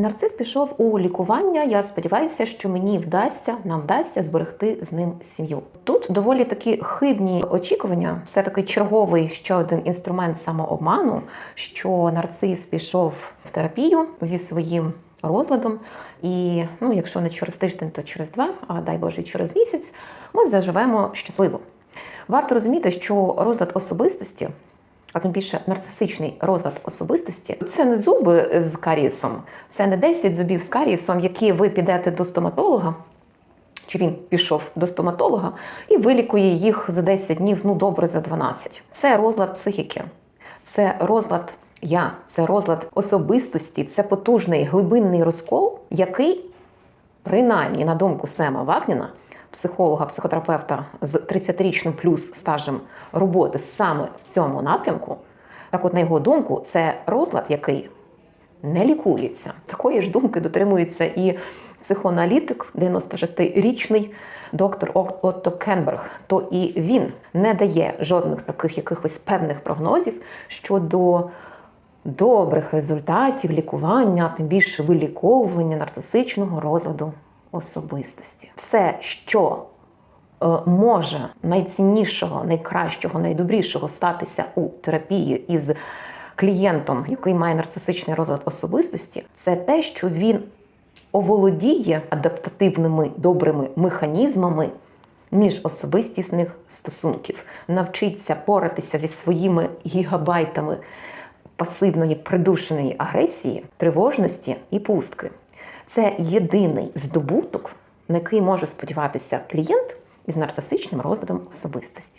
Нарцис пішов у лікування. Я сподіваюся, що мені вдасться, нам вдасться зберегти з ним сім'ю. Тут доволі такі хибні очікування. Це такий черговий ще один інструмент самообману, що нарцис пішов в терапію зі своїм розладом. І ну, якщо не через тиждень, то через два, а дай Боже, через місяць, ми заживемо щасливо. Варто розуміти, що розлад особистості а тим більше нарцисичний розлад особистості це не зуби з карієсом, це не 10 зубів з карієсом, які ви підете до стоматолога. Чи він пішов до стоматолога і вилікує їх за 10 днів, ну добре, за 12. Це розлад психіки, це розлад я, це розлад особистості, це потужний глибинний розкол, який, принаймні, на думку Сема Вагніна, психолога, психотерапевта з 30-річним плюс стажем роботи саме в цьому напрямку, так от, на його думку, це розлад, який не лікується. Такої ж думки дотримується і психоаналітик, 96-річний доктор Отто Кенберг. То і він не дає жодних таких якихось певних прогнозів щодо добрих результатів лікування, тим більше виліковування нарцисичного розладу особистості. Все, що е, може найціннішого, найкращого, найдобрішого статися у терапії із клієнтом, який має нарцисичний розлад особистості, це те, що він оволодіє адаптативними добрими механізмами міжособистісних стосунків, навчиться поратися зі своїми гігабайтами пасивної придушеної агресії, тривожності і пустки. Це єдиний здобуток, на який може сподіватися клієнт із нарцисичним розладом особистості.